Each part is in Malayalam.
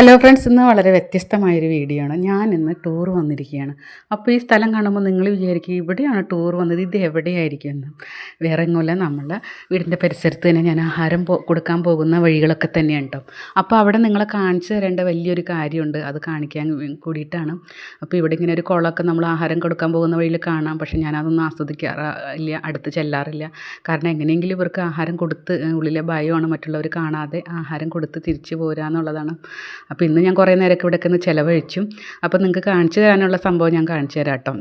ഹലോ ഫ്രണ്ട്സ് ഇന്ന് വളരെ വ്യത്യസ്തമായൊരു വീഡിയോ ആണ്. ഞാൻ ഇന്ന് ടൂർ വന്നിരിക്കുകയാണ്. അപ്പോൾ ഈ സ്ഥലം കാണുമ്പോൾ നിങ്ങൾ വിചാരിക്കും ഇവിടെയാണ് ടൂർ വന്നത് ഇത് എവിടെയായിരിക്കും എന്ന്. വേറെ എങ്ങുമല്ല നമ്മളെ വീടിന്റെ പരിസരത്ത് തന്നെ ഞാൻ ആഹാരം കൊടുക്കാൻ പോകുന്ന വഴികളൊക്കെ തന്നെയാണ് അപ്പോൾ അവിടെ നിങ്ങളെ കാണിച്ചു തരേണ്ട വലിയൊരു കാര്യമുണ്ട്. അത് കാണിക്കാൻ കൂടിയിട്ടാണ്. അപ്പോൾ ഇവിടെ ഇങ്ങനെ ഒരു കുളമൊക്കെ നമ്മൾ ആഹാരം കൊടുക്കാൻ പോകുന്ന വഴിയിൽ കാണാം. പക്ഷേ ഞാനതൊന്നും ആസ്വദിക്കാറില്ല അടുത്ത് ചെല്ലാറില്ല. കാരണം എങ്ങനെയെങ്കിലും ഇവർക്ക് ആഹാരം കൊടുത്ത് ഉള്ളിലെ ഭയമാണ് മറ്റുള്ളവർ കാണാതെ ആഹാരം കൊടുത്ത് തിരിച്ചു പോരുക എന്നുള്ളതാണ് അപ്പോൾ ഇന്ന് ഞാൻ കുറേ നേരമൊക്കെ ഇവിടെയൊക്കെ ഒന്ന് ചിലവഴിച്ചു. അപ്പോൾ നിങ്ങൾക്ക് കാണിച്ചു തരാനുള്ള സംഭവം ഞാൻ കാണിച്ചു തരാം കേട്ടോ.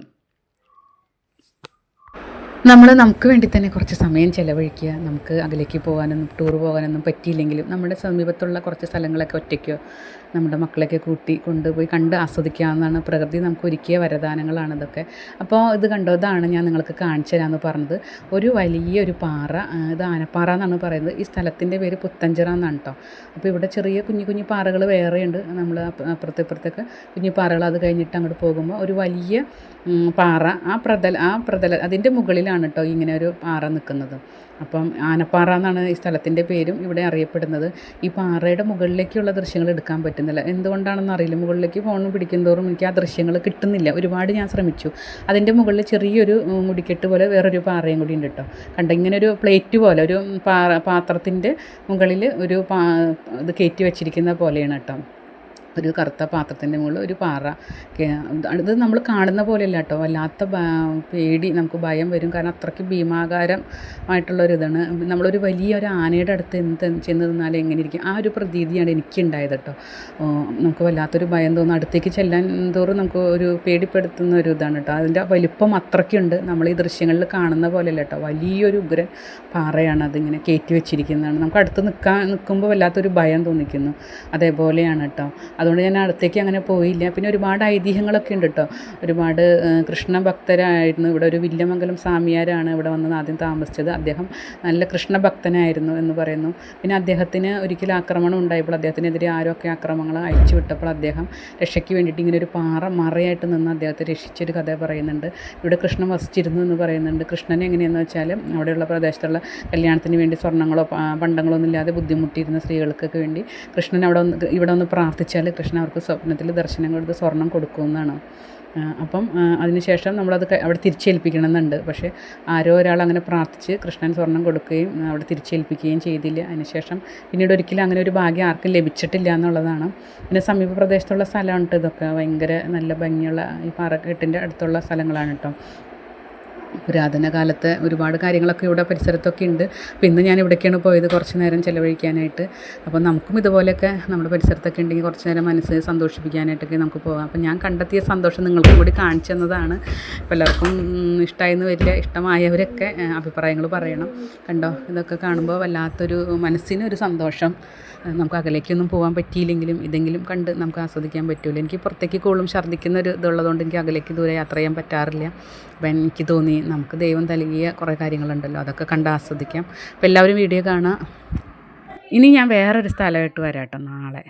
നമ്മൾ നമുക്ക് വേണ്ടി തന്നെ കുറച്ച് സമയം ചിലവഴിക്കുക. നമുക്ക് അതിലേക്ക് പോകാനൊന്നും ടൂർ പോകാനൊന്നും പറ്റിയില്ലെങ്കിലും നമ്മുടെ സമീപത്തുള്ള കുറച്ച് സ്ഥലങ്ങളൊക്കെ ഒറ്റയ്ക്കോ നമ്മുടെ മക്കളെയൊക്കെ കൂട്ടി കൊണ്ടുപോയി കണ്ട് ആസ്വദിക്കാവുന്നതാണ് പ്രകൃതി. നമുക്ക് ഒരുക്കിയ വരദാനങ്ങളാണ് ഇതൊക്കെ. അപ്പോൾ ഇത് കണ്ടോ? ഇതാണ് ഞാൻ നിങ്ങൾക്ക് കാണിച്ചു തരാമെന്ന് പറഞ്ഞത്. ഒരു വലിയ ഒരു പാറ ഇത് ആനപ്പാറ എന്നാണ് പറയുന്നത്. ഈ സ്ഥലത്തിന്റെ പേര് പുത്തഞ്ചിറ എന്നാണ് കേട്ടോ. അപ്പോൾ ഇവിടെ ചെറിയ കുഞ്ഞു കുഞ്ഞു പാറകൾ വേറെയുണ്ട്. നമ്മൾ അപ്പുറത്തെ ഇപ്പുറത്തൊക്കെ കുഞ്ഞു പാറകൾ അത് കഴിഞ്ഞിട്ട് അങ്ങോട്ട് പോകുമ്പോൾ ഒരു വലിയ പാറ. ആ പ്രതല ആ പ്രതല അതിന്റെ മുകളിലാണ് കേട്ടോ ഇങ്ങനെ ഒരു പാറ നിൽക്കുന്നത്. അപ്പം ആനപ്പാറ എന്നാണ് ഈ സ്ഥലത്തിന്റെ പേരും ഇവിടെ അറിയപ്പെടുന്നത്. ഈ പാറയുടെ മുകളിലേക്കുള്ള ദൃശ്യങ്ങൾ എടുക്കാൻ പറ്റുന്നില്ല. എന്തുകൊണ്ടാണെന്ന് അറിയില്ല. മുകളിലേക്ക് ഫോൺ പിടിക്കുന്തോറും എനിക്ക് ആ ദൃശ്യങ്ങൾ കിട്ടുന്നില്ല. ഒരുപാട് ഞാൻ ശ്രമിച്ചു. അതിന്റെ മുകളിൽ ചെറിയൊരു മുടിക്കെട്ട് പോലെ വേറൊരു പാറയും കൂടി ഉണ്ട് കേട്ടോ കണ്ട? ഇങ്ങനെ ഒരു പ്ലേറ്റ് പോലെ ഒരു പാ പാത്രത്തിന്റെ മുകളിൽ ഒരു പാ ഇത് കയറ്റി വെച്ചിരിക്കുന്ന പോലെയാണ് കേട്ടോ ഒരു കറുത്ത പാത്രത്തിന്റെ മുകളിൽ ഒരു പാറ അത് നമ്മൾ കാണുന്ന പോലെയല്ല കേട്ടോ. വല്ലാത്ത പേടി നമുക്ക് ഭയം വരും. കാരണം അത്രയ്ക്ക് ഭീമാകാരമായിട്ടുള്ളൊരിതാണ്. നമ്മളൊരു വലിയ ഒരു ആനയുടെ അടുത്ത് എന്ത് ചെന്ന് നിന്നാൽ എങ്ങനെ ഇരിക്കും? ആ ഒരു പ്രതീതിയാണ് എനിക്കുണ്ടായത് കേട്ടോ. നമുക്ക് വല്ലാത്തൊരു ഭയം തോന്നും. അടുത്തേക്ക് ചെല്ലാൻ തോറും നമുക്ക് ഒരു പേടിപ്പെടുത്തുന്ന ഒരു ഇതാണ് കേട്ടോ. അതിന്റെ വലിപ്പം അത്രയ്ക്കുണ്ട്. നമ്മൾ ഈ ദൃശ്യങ്ങളിൽ കാണുന്ന പോലെയല്ല കേട്ടോ. വലിയൊരു ഉഗ്രൻ പാറയാണ് അതിങ്ങനെ കയറ്റി വെച്ചിരിക്കുന്നതാണ്. നമുക്ക് അടുത്ത് നിൽക്കാൻ നിൽക്കുമ്പോൾ വല്ലാത്തൊരു ഭയം തോന്നിക്കുന്നു. അതേപോലെയാണ് കേട്ടോ. അതുകൊണ്ട് ഞാൻ അടുത്തേക്ക് അങ്ങനെ പോയില്ല. പിന്നെ ഒരുപാട് ഐതിഹ്യങ്ങളൊക്കെ ഉണ്ട് കേട്ടോ ഒരുപാട് കൃഷ്ണ ഭക്തരായിരുന്നു ഇവിടെ ഒരു വില്യമംഗലം സ്വാമിയാരാണ് ഇവിടെ വന്ന് ആദ്യം താമസിച്ചത്. അദ്ദേഹം നല്ല കൃഷ്ണഭക്തനായിരുന്നു എന്ന് പറയുന്നു. പിന്നെ അദ്ദേഹത്തിന് ഒരിക്കലും ആക്രമണം ഉണ്ടായപ്പോൾ അദ്ദേഹത്തിനെതിരെ ആരൊക്കെ ആക്രമണങ്ങൾ അയച്ചു വിട്ടപ്പോൾ അദ്ദേഹം രക്ഷയ്ക്ക് വേണ്ടിയിട്ട് ഇങ്ങനെ ഒരു പാറ മറയായിട്ട് നിന്ന് അദ്ദേഹത്തെ രക്ഷിച്ചൊരു കഥ പറയുന്നുണ്ട്. ഇവിടെ കൃഷ്ണൻ വസിച്ചിരുന്നു എന്ന് പറയുന്നുണ്ട്. കൃഷ്ണൻ എങ്ങനെയെന്ന് വെച്ചാൽ അവിടെയുള്ള പ്രദേശത്തുള്ള കല്യാണത്തിന് വേണ്ടി സ്വർണങ്ങളോ പണ്ടങ്ങളോ ഒന്നും ഇല്ലാതെ ബുദ്ധിമുട്ടിയിരുന്ന സ്ത്രീകൾക്കൊക്കെ വേണ്ടി കൃഷ്ണൻ അവിടെ ഇവിടെ ഒന്ന് പ്രാർത്ഥിച്ചാൽ കൃഷ്ണൻ അവർക്ക് സ്വപ്നത്തിൽ ദർശനം കൊടുത്ത് സ്വർണം കൊടുക്കുമെന്നാണ്. അപ്പം അതിനുശേഷം നമ്മളത് അവിടെ തിരിച്ചേൽപ്പിക്കണം എന്നുണ്ട് പക്ഷേ ആരോ ഒരാൾ അങ്ങനെ പ്രാർത്ഥിച്ച് കൃഷ്ണൻ സ്വർണം കൊടുക്കുകയും അവിടെ തിരിച്ചേൽപ്പിക്കുകയും ചെയ്തില്ല. അതിനുശേഷം പിന്നീട് ഒരിക്കലും അങ്ങനെ ഒരു ഭാഗ്യം ആർക്കും ലഭിച്ചിട്ടില്ല എന്നുള്ളതാണ്. പിന്നെ സമീപ പ്രദേശത്തുള്ള സ്ഥലമാണ് കേട്ടോ ഇതൊക്കെ. ഭയങ്കര നല്ല ഭംഗിയുള്ള ഈ പാറക്കെട്ടിന്റെ അടുത്തുള്ള സ്ഥലങ്ങളാണ് കേട്ടോ. പുരാതന കാലത്ത് ഒരുപാട് കാര്യങ്ങളൊക്കെ ഇവിടെ പരിസരത്തൊക്കെ ഉണ്ട്. അപ്പോൾ ഇന്ന് ഞാൻ ഇവിടേക്കാണ് പോയത് കുറച്ച് നേരം ചിലവഴിക്കാനായിട്ട്. അപ്പോൾ നമുക്കും ഇതുപോലെയൊക്കെ നമ്മുടെ പരിസരത്തൊക്കെ ഉണ്ടെങ്കിൽ കുറച്ച് നേരം മനസ്സ് സന്തോഷിപ്പിക്കാനായിട്ടൊക്കെ നമുക്ക് പോകാം. അപ്പോൾ ഞാൻ കണ്ടെത്തിയ സന്തോഷം നിങ്ങൾക്കും കൂടി കാണിച്ചു തന്നതാണ്. അപ്പോൾ എല്ലാവർക്കും ഇഷ്ടമായെന്ന് വരില്ല ഇഷ്ടമായവരൊക്കെ അഭിപ്രായങ്ങൾ പറയണം. കണ്ടോ? ഇതൊക്കെ കാണുമ്പോൾ വല്ലാത്തൊരു മനസ്സിനൊരു സന്തോഷം. നമുക്ക് അകലേക്കൊന്നും പോകാൻ പറ്റിയില്ലെങ്കിലും ഇതെങ്കിലും കണ്ട് നമുക്ക് ആസ്വദിക്കാൻ പറ്റുമല്ലോ എനിക്ക് പുറത്തേക്ക് കൂടുതലും ഛർദ്ദിക്കുന്ന ഒരു ഇതുള്ളതുകൊണ്ട് എനിക്ക് അകലേക്ക് ദൂരെ യാത്ര ചെയ്യാൻ പറ്റാറില്ല. അപ്പം എനിക്ക് തോന്നി നമുക്ക് ദൈവം നൽകിയ കുറേ കാര്യങ്ങളുണ്ടല്ലോ അതൊക്കെ കണ്ട് ആസ്വദിക്കാം. അപ്പോൾ എല്ലാവരും വീഡിയോ കാണുക ഇനി ഞാൻ വേറൊരു സ്ഥലമായിട്ട് വരാം കേട്ടോ നാളെ.